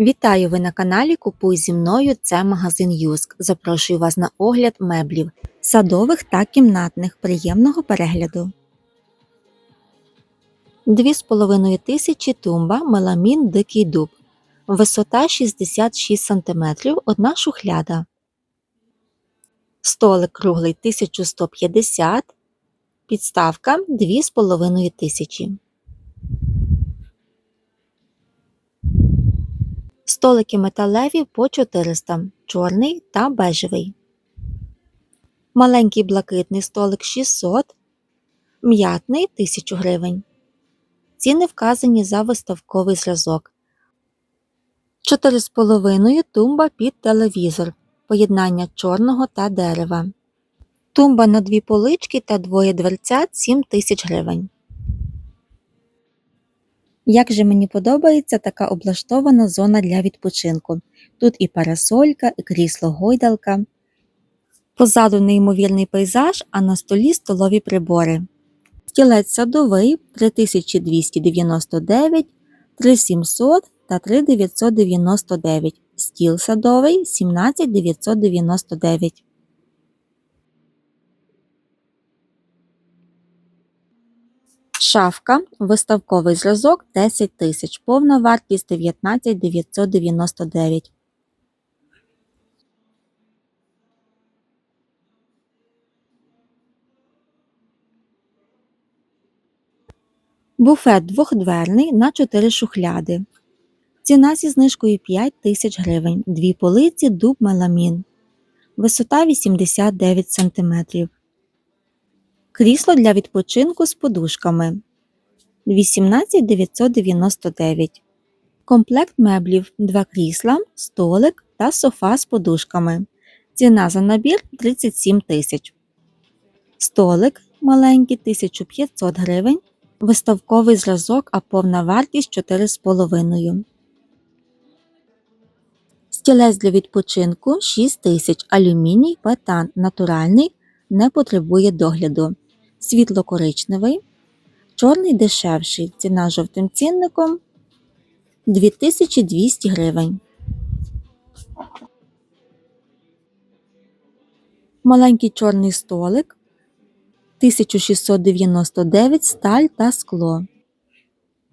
Вітаю ви на каналі Купуй зі мною. Це магазин Юск. Запрошую вас на огляд меблів, садових та кімнатних. Приємного перегляду. 2,5 тисячі тумба меламін дикий дуб. Висота 66 см, одна шухляда. Столик круглий 1150 Підставка 2,5 Столики металеві по 400, чорний та бежевий. Маленький блакитний столик 600, м'ятний 1000 гривень. Ціни вказані за виставковий зразок. 4,5 тумба під телевізор. Поєднання чорного та дерева. Тумба на дві полички та двоє дверцят 7 тисяч гривень. Як же мені подобається така облаштована зона для відпочинку. Тут і парасолька, і крісло гойдалка. Позаду неймовірний пейзаж, а на столі столові прибори. Стілець садовий 3299, 3700 та 3999. Стіл садовий 17999. Шафка, виставковий зразок 10 тисяч, повна вартість 19 999. Буфет двохдверний на 4 шухляди. Ціна зі знижкою 5 тисяч гривень. Дві полиці дуб меламін. Висота 89 см. Крісло для відпочинку з подушками 18 999. Комплект меблів 2 крісла, столик та софа з подушками. Ціна за набір 37 тисяч. Столик маленький 1500 гривень. Виставковий зразок, а повна вартість 4,5. Стілець для відпочинку 6 тисяч. Алюміній, петан натуральний, не потребує догляду. Світло-коричневий, чорний дешевший. Ціна жовтим цінником 2200 гривень. Маленький чорний столик 1699 сталь та скло.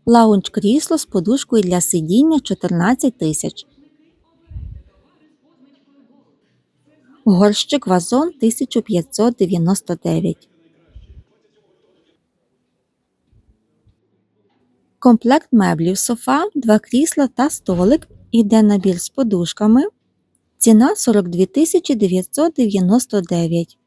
Лаунж крісло з подушкою для сидіння 14 тисяч. Горщик вазон 1599. Комплект меблів софа, два крісла та столик. Іде набір з подушками. Ціна 42 999.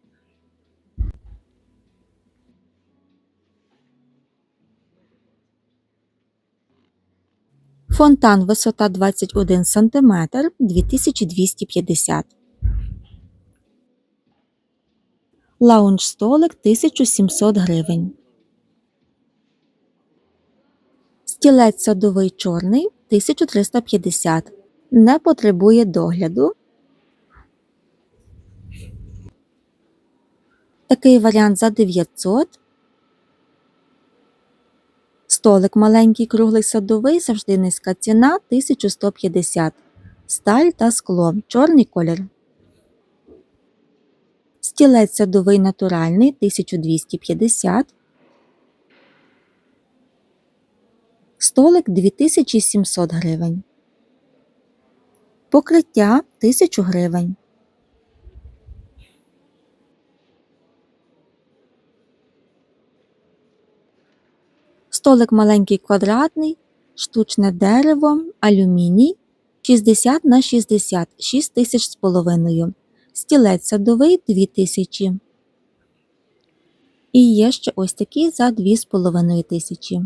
Фонтан висота 21 см 2250. Лаунж столик 1700 гривень. Стілець садовий чорний 1350. Не потребує догляду. Такий варіант за 900. Столик маленький круглий садовий, завжди низька ціна 1150. Сталь та скло. Чорний колір. Стілець садовий натуральний 1250. Столик 2700 гривень. Покриття 1000 гривень. Столик маленький квадратний, штучне дерево, алюміній 60 на 60 6 тисяч з половиною. Стілець садовий 2000. І є ще ось такий за 2,5 тисячі.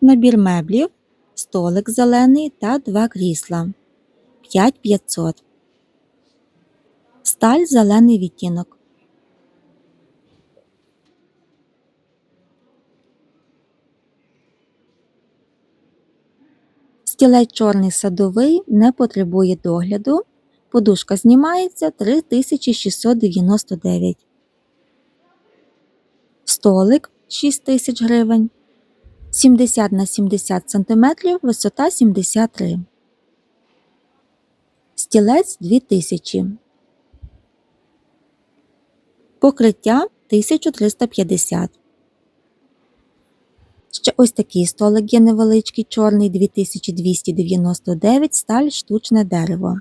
Набір меблів, столик зелений та два крісла 5500. Сталь зелений відтінок. Стілець чорний садовий не потребує догляду. Подушка знімається 3699. Столик 6000 гривень. 70 на 70 см, висота 73 Стілець 2000 Покриття 1350 Ще ось такий столик є невеличкий, чорний 2299 сталь штучне дерево.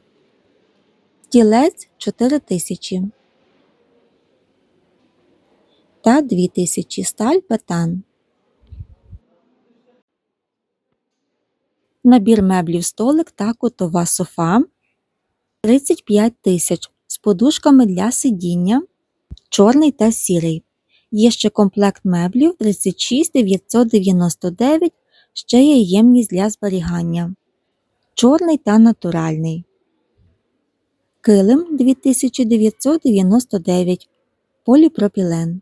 Стілець 4000 та 2000 сталь петан. Набір меблів столик та кутова софа 35 тисяч з подушками для сидіння, чорний та сірий. Є ще комплект меблів 36999, ще є ємність для зберігання. Чорний та натуральний. Килим 2999. Поліпропілен.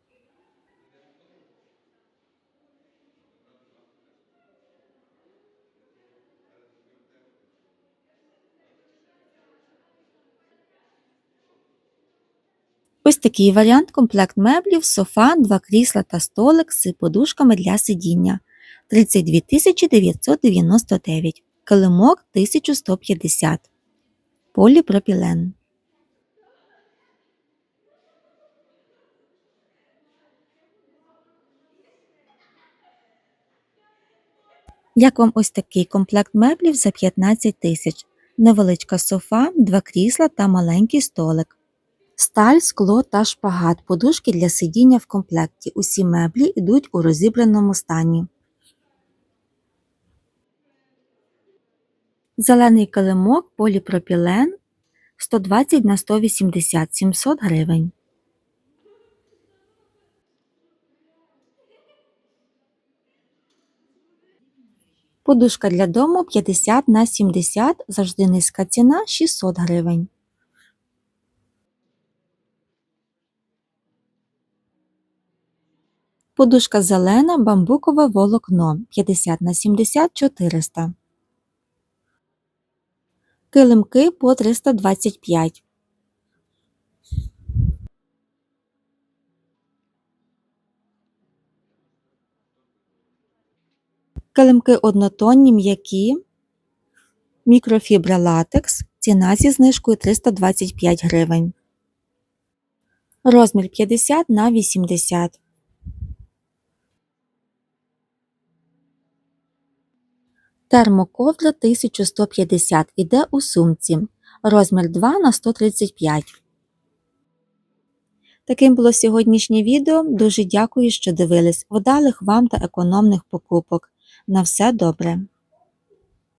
Ось такий варіант. Комплект меблів, софа, два крісла та столик з подушками для сидіння. 32 999, килимок 1150, поліпропілен. Як вам ось такий комплект меблів за 15 тисяч, невеличка софа, два крісла та маленький столик. Сталь, скло та шпагат, подушки для сидіння в комплекті. Усі меблі йдуть у розібраному стані. Зелений килимок поліпропілен 120 на 180 700 гривень. Подушка для дому 50 на 70, завжди низька ціна 600 гривень. Подушка зелена, бамбукове волокно 50 на 70 400. Килимки по 325. Килимки однотонні м'які. Мікрофібра латекс. Ціна зі знижкою 325 гривень. Розмір 50 на 80. Термоковдра 1150 іде у сумці. Розмір 2 на 135. Таким було сьогоднішнє відео. Дуже дякую, що дивились. Вдалих вам та економних покупок. На все добре!